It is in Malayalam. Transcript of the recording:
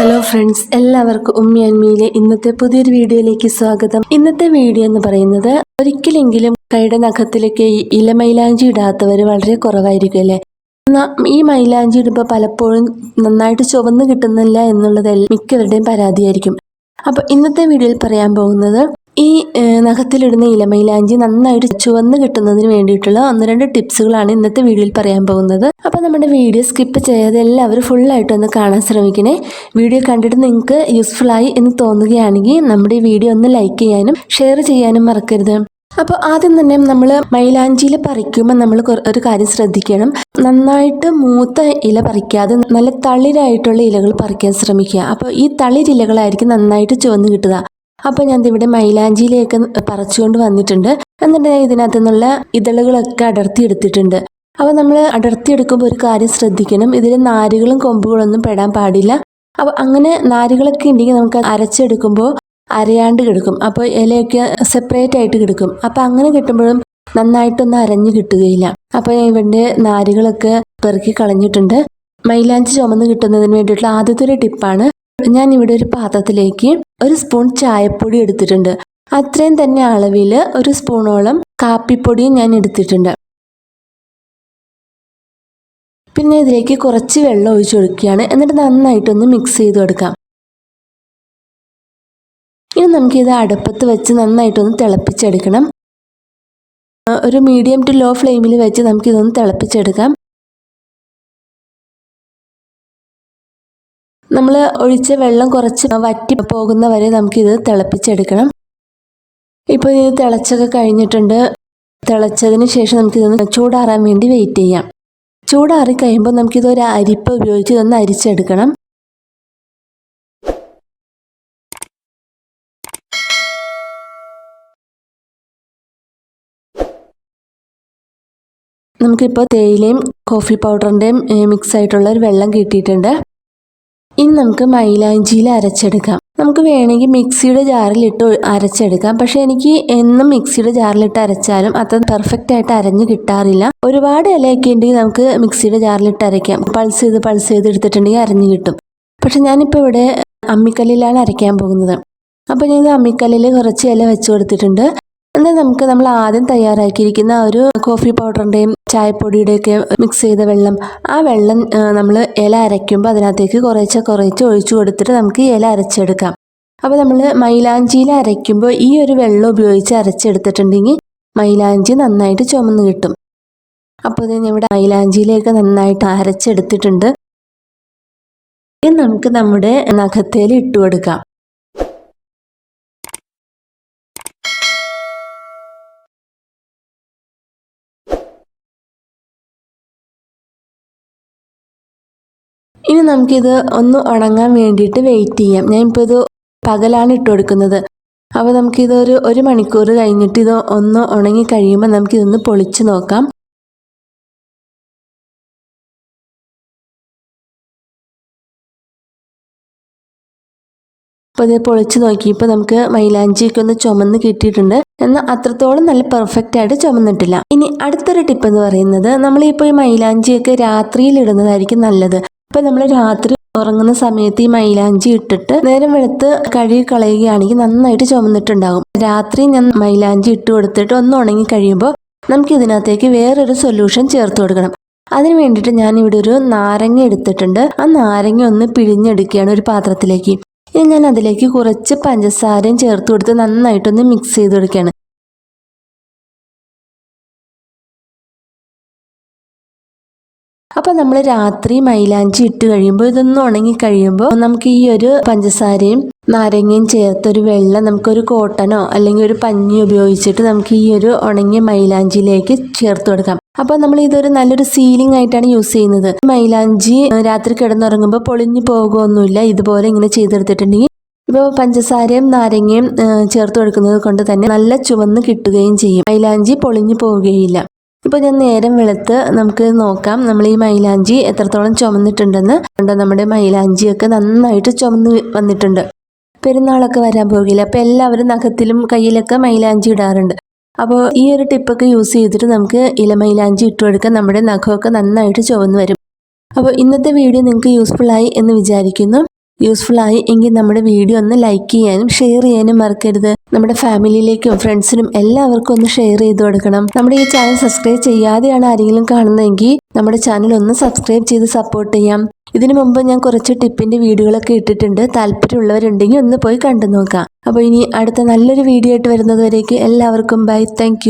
ഹലോ ഫ്രണ്ട്സ് എല്ലാവർക്കും ഉമ്മി അന്മിയിലെ ഇന്നത്തെ പുതിയൊരു വീഡിയോയിലേക്ക് സ്വാഗതം. ഇന്നത്തെ വീഡിയോ എന്ന് പറയുന്നത് ഒരിക്കലെങ്കിലും കൈയുടെ നഖത്തിലേക്ക് ഇല മൈലാഞ്ചി ഇടാത്തവർ വളരെ കുറവായിരിക്കും അല്ലേ? ഈ മൈലാഞ്ചി ഇടുമ്പോൾ പലപ്പോഴും നന്നായിട്ട് ചുവന്ന് കിട്ടുന്നില്ല എന്നുള്ളത് മിക്കവരുടെയും പരാതിയായിരിക്കും. അപ്പോൾ ഇന്നത്തെ വീഡിയോയിൽ പറയാൻ പോകുന്നത് ഈ നഖത്തിലിടുന്ന ഇലമൈലാഞ്ചി നന്നായിട്ട് ചുവന്ന് കിട്ടുന്നതിന് വേണ്ടിയിട്ടുള്ള ഒന്ന് രണ്ട് ടിപ്സുകളാണ് ഇന്നത്തെ വീഡിയോയിൽ പറയാൻ പോകുന്നത്. അപ്പോൾ നമ്മുടെ വീഡിയോ സ്കിപ്പ് ചെയ്യാതെ എല്ലാവരും ഫുള്ളായിട്ട് ഒന്ന് കാണാൻ ശ്രമിക്കണേ. വീഡിയോ കണ്ടിട്ട് നിങ്ങൾക്ക് യൂസ്ഫുൾ ആയി എന്ന് തോന്നുകയാണെങ്കിൽ നമ്മുടെ ഈ വീഡിയോ ഒന്ന് ലൈക്ക് ചെയ്യാനും ഷെയർ ചെയ്യാനും മറക്കരുത്. അപ്പോൾ ആദ്യം തന്നെ നമ്മൾ മൈലാഞ്ചിയിൽ പറിക്കുമ്പോൾ നമ്മൾ ഒരു കാര്യം ശ്രദ്ധിക്കണം. നന്നായിട്ട് മൂത്ത ഇല പറിക്കാതെ നല്ല തളിരായിട്ടുള്ള ഇലകൾ പറിക്കാൻ ശ്രമിക്കുക. അപ്പോൾ ഈ തളിരിലകളായിരിക്കും നന്നായിട്ട് ചുവന്ന് കിട്ടുക. അപ്പോൾ ഞാൻ ഇവിടെ മൈലാഞ്ചിയിലേക്ക് പറിച്ചുകൊണ്ട് വന്നിട്ടുണ്ട്. എന്നിട്ട് ഞാൻ ഇതിനകത്ത് നിന്നുള്ള ഇതളുകളൊക്കെ അടർത്തി എടുത്തിട്ടുണ്ട് അപ്പോൾ നമ്മൾ അടർത്തി എടുക്കുമ്പോൾ ഒരു കാര്യം ശ്രദ്ധിക്കണം. ഇതിൽ നാരുകളും കൊമ്പുകളൊന്നും പെടാൻ പാടില്ല. അപ്പോൾ അങ്ങനെ നാരുകളൊക്കെ ഉണ്ടെങ്കിൽ നമുക്ക് അരച്ചെടുക്കുമ്പോൾ അരയാണ്ട് കിടക്കും. അപ്പോൾ ഇലയൊക്കെ സെപ്പറേറ്റ് ആയിട്ട് കിടക്കും. അപ്പോൾ അങ്ങനെ കിട്ടുമ്പോഴും നന്നായിട്ടൊന്നും അരഞ്ഞു കിട്ടുകയില്ല. അപ്പോൾ ഞാൻ ഇവന്റെ നാരുകളൊക്കെ പെറുക്കി കളഞ്ഞിട്ടുണ്ട്. മൈലാഞ്ചി ചുമന്ന് കിട്ടുന്നതിന് വേണ്ടിയിട്ടുള്ള ആദ്യത്തെ ഒരു ടിപ്പാണ് ഞാൻ ഇവിടെ ഒരു പാത്രത്തിലേക്ക് ഒരു സ്പൂൺ ചായപ്പൊടി എടുത്തിട്ടുണ്ട്. അത്രയും തന്നെ അളവിൽ ഒരു സ്പൂണോളം കാപ്പിപ്പൊടിയും ഞാൻ എടുത്തിട്ടുണ്ട്. പിന്നെ ഇതിലേക്ക് കുറച്ച് വെള്ളം ഒഴിച്ചു കൊടുക്കുകയാണ്. എന്നിട്ട് നന്നായിട്ടൊന്ന് മിക്സ് ചെയ്ത് കൊടുക്കാം. ഇനി നമുക്കിത് അടുപ്പത്ത് വെച്ച് നന്നായിട്ടൊന്ന് തിളപ്പിച്ചെടുക്കണം. ഒരു മീഡിയം ടു ലോ ഫ്ലെയിമിൽ വെച്ച് നമുക്കിതൊന്ന് തിളപ്പിച്ചെടുക്കാം. നമ്മൾ ഒഴിച്ച വെള്ളം കുറച്ച് വറ്റി പോകുന്ന വരെ നമുക്കിത് തിളപ്പിച്ചെടുക്കണം. ഇപ്പോൾ ഇത് തിളച്ചൊക്കെ കഴിഞ്ഞിട്ടുണ്ട്. തിളച്ചതിന് ശേഷം നമുക്കിതൊന്ന് ചൂടാറാൻ വേണ്ടി വെയിറ്റ് ചെയ്യാം. ചൂടാറി കഴിയുമ്പോൾ നമുക്കിത് ഒരു അരിപ്പ ഉപയോഗിച്ച് ഇതൊന്ന് അരിച്ചെടുക്കണം. നമുക്കിപ്പോൾ തേയിലയും കോഫി പൗഡറിന്റെയും മിക്സ് ആയിട്ടുള്ള ഒരു വെള്ളം കിട്ടിയിട്ടുണ്ട്. ഇനി നമുക്ക് മൈലാഞ്ചിയിൽ അരച്ചെടുക്കാം. നമുക്ക് വേണമെങ്കിൽ മിക്സിയുടെ ജാറിലിട്ട് അരച്ചെടുക്കാം. പക്ഷെ എനിക്ക് എന്നും മിക്സിയുടെ ജാറിലിട്ട് അരച്ചാലും അത്ര പെർഫെക്റ്റ് ആയിട്ട് അരഞ്ഞ് കിട്ടാറില്ല. ഒരുപാട് ഇലയൊക്കെ ഉണ്ടെങ്കിൽ നമുക്ക് മിക്സിയുടെ ജാറിലിട്ട് അരയ്ക്കാം. പൾസ് ചെയ്ത് പൾസ് ചെയ്ത് എടുത്തിട്ടുണ്ടെങ്കിൽ അരഞ്ഞ് കിട്ടും. പക്ഷെ ഞാനിപ്പോൾ ഇവിടെ അമ്മിക്കല്ലിലാണ് അരയ്ക്കാൻ പോകുന്നത്. അപ്പോൾ ഞാൻ അമ്മിക്കല്ലിൽ കുറച്ച് ഇല വെച്ച് കൊടുത്തിട്ടുണ്ട്. എന്നാൽ നമുക്ക് നമ്മൾ ആദ്യം തയ്യാറാക്കിയിരിക്കുന്ന ഒരു കോഫി പൗഡറിന്റെയും ചായപ്പൊടിയുടെയൊക്കെ മിക്സ് ചെയ്ത വെള്ളം. ആ വെള്ളം നമ്മൾ ഇല അരയ്ക്കുമ്പോൾ അതിനകത്തേക്ക് കുറേശ്ശെ കുറേശ്ശെ ഒഴിച്ചു കൊടുത്തിട്ട് നമുക്ക് ഇല അരച്ചെടുക്കാം. അപ്പോൾ നമ്മൾ മൈലാഞ്ചിയിൽ അരയ്ക്കുമ്പോൾ ഈ ഒരു വെള്ളം ഉപയോഗിച്ച് അരച്ചെടുത്തിട്ടുണ്ടെങ്കിൽ മൈലാഞ്ചി നന്നായിട്ട് ചുമന്ന് കിട്ടും. അപ്പോൾ ഇത് ഇവിടെ മൈലാഞ്ചിയിലേക്ക് നന്നായിട്ട് അരച്ചെടുത്തിട്ടുണ്ട്. ഇത് നമുക്ക് നമ്മുടെ നഖത്തേൽ ഇട്ട് കൊടുക്കാം. ഇനി നമുക്കിത് ഒന്ന് ഉണങ്ങാൻ വേണ്ടിയിട്ട് വെയിറ്റ് ചെയ്യാം. ഞാൻ ഇപ്പോൾ ഇത് പകലാണ് ഇട്ട് കൊടുക്കുന്നത്. അപ്പോൾ നമുക്കിതൊരു ഒരു മണിക്കൂർ കഴിഞ്ഞിട്ട് ഇത് ഒന്ന് ഉണങ്ങി കഴിയുമ്പോൾ നമുക്കിതൊന്ന് പൊളിച്ച് നോക്കാം. അപ്പോൾ ഇത് പൊളിച്ച് നോക്കിയപ്പോൾ നമുക്ക് മൈലാഞ്ചിയൊക്കെ ഒന്ന് ചുമന്ന് കിട്ടിയിട്ടുണ്ട്. എന്നാൽ അത്രത്തോളം നല്ല പെർഫെക്റ്റ് ആയിട്ട് ചുമന്നിട്ടില്ല. ഇനി അടുത്തൊരു ടിപ്പ് എന്ന് പറയുന്നത് നമ്മളിപ്പോൾ ഈ മൈലാഞ്ചിയൊക്കെ രാത്രിയിൽ ഇടുന്നതായിരിക്കും നല്ലത്. ഇപ്പം നമ്മൾ രാത്രി ഉറങ്ങുന്ന സമയത്ത് ഈ മൈലാഞ്ചി ഇട്ടിട്ട് നേരം വെളുത്ത് കഴുകി കളയുകയാണെങ്കിൽ നന്നായിട്ട് ചുമന്നിട്ടുണ്ടാകും. രാത്രി ഞാൻ മൈലാഞ്ചി ഇട്ട് കൊടുത്തിട്ട് ഒന്ന് ഉണങ്ങി കഴിയുമ്പോൾ നമുക്ക് ഇതിനകത്തേക്ക് വേറൊരു സൊല്യൂഷൻ ചേർത്ത് കൊടുക്കണം. അതിന് വേണ്ടിയിട്ട് ഞാൻ ഇവിടെ ഒരു നാരങ്ങ എടുത്തിട്ടുണ്ട്. ആ നാരങ്ങ ഒന്ന് പിഴിഞ്ഞെടുക്കുകയാണ് ഒരു പാത്രത്തിലേക്ക്. ഇനി ഞാൻ അതിലേക്ക് കുറച്ച് പഞ്ചസാരയും ചേർത്ത് കൊടുത്ത് നന്നായിട്ടൊന്ന് മിക്സ് ചെയ്ത് കൊടുക്കുകയാണ്. അപ്പോൾ നമ്മൾ രാത്രി മൈലാഞ്ചി ഇട്ട് കഴിയുമ്പോൾ ഇതൊന്ന് ഉണങ്ങി കഴിയുമ്പോൾ നമുക്ക് ഈ ഒരു പഞ്ചസാരയും നാരങ്ങയും ചേർത്തൊരു വെള്ളം നമുക്കൊരു കോട്ടനോ അല്ലെങ്കിൽ ഒരു പഞ്ഞി ഉപയോഗിച്ചിട്ട് നമുക്ക് ഈ ഒരു ഉണങ്ങിയ മൈലാഞ്ചിയിലേക്ക് ചേർത്ത് കൊടുക്കാം. അപ്പോൾ നമ്മൾ ഇതൊരു നല്ലൊരു സീലിംഗ് ആയിട്ടാണ് യൂസ് ചെയ്യുന്നത്. മൈലാഞ്ചി രാത്രി കിടന്നുറങ്ങുമ്പോൾ പൊളിഞ്ഞു പോകുമൊന്നുമില്ല ഇതുപോലെ ഇങ്ങനെ ചെയ്തെടുത്തിട്ടുണ്ടെങ്കിൽ ഇപ്പോൾ പഞ്ചസാരയും നാരങ്ങയും ചേർത്ത് കൊടുക്കുന്നത് കൊണ്ട് തന്നെ നല്ല ചുവന്ന് കിട്ടുകയും ചെയ്യും. മൈലാഞ്ചി പൊളിഞ്ഞു പോവുകയില്ല. ഇപ്പോൾ ഞാൻ നേരം വെളുത്ത് നമുക്ക് നോക്കാം. നമ്മൾ ഈ മൈലാഞ്ചി എത്രത്തോളം ചുമന്നിട്ടുണ്ടെന്ന്. കണ്ടോ നമ്മുടെ മൈലാഞ്ചിയൊക്കെ നന്നായിട്ട് ചുമന്ന് വന്നിട്ടുണ്ട്. പെരുന്നാളൊക്കെ വരാൻ പോകില്ല അപ്പോൾ എല്ലാവരും നഖത്തിലും കയ്യിലൊക്കെ മൈലാഞ്ചി ഇടാറുണ്ട്. അപ്പോൾ ഈ ഒരു ടിപ്പൊക്കെ യൂസ് ചെയ്തിട്ട് നമുക്ക് ഇല മൈലാഞ്ചി ഇട്ട് കൊടുക്കാൻ നമ്മുടെ നഖമൊക്കെ നന്നായിട്ട് ചുവന്ന് വരും. അപ്പോൾ ഇന്നത്തെ വീഡിയോ നിങ്ങൾക്ക് യൂസ്ഫുൾ ആയി എന്ന് വിചാരിക്കുന്നു. യൂസ്ഫുൾ ആയി എങ്കിൽ നമ്മുടെ വീഡിയോ ഒന്ന് ലൈക്ക് ചെയ്യാനും ഷെയർ ചെയ്യാനും മറക്കരുത്. നമ്മുടെ ഫാമിലിയിലേക്കും ഫ്രണ്ട്സിനും എല്ലാവർക്കും ഒന്ന് ഷെയർ ചെയ്ത് കൊടുക്കണം. നമ്മുടെ ഈ ചാനൽ സബ്സ്ക്രൈബ് ചെയ്യാതെയാണ് ആരെങ്കിലും കാണുന്നതെങ്കിൽ നമ്മുടെ ചാനൽ ഒന്ന് സബ്സ്ക്രൈബ് ചെയ്ത് സപ്പോർട്ട് ചെയ്യാം. ഇതിനു മുമ്പ് ഞാൻ കുറച്ച് ടിപ്പിന്റെ വീഡിയോകളൊക്കെ ഇട്ടിട്ടുണ്ട്. താല്പര്യമുള്ളവരുണ്ടെങ്കിൽ ഒന്ന് പോയി കണ്ടു നോക്കാം അപ്പോൾ ഇനി അടുത്ത നല്ലൊരു വീഡിയോ ആയിട്ട് വരുന്നതുവരേക്ക് എല്ലാവർക്കും ബൈ താങ്ക്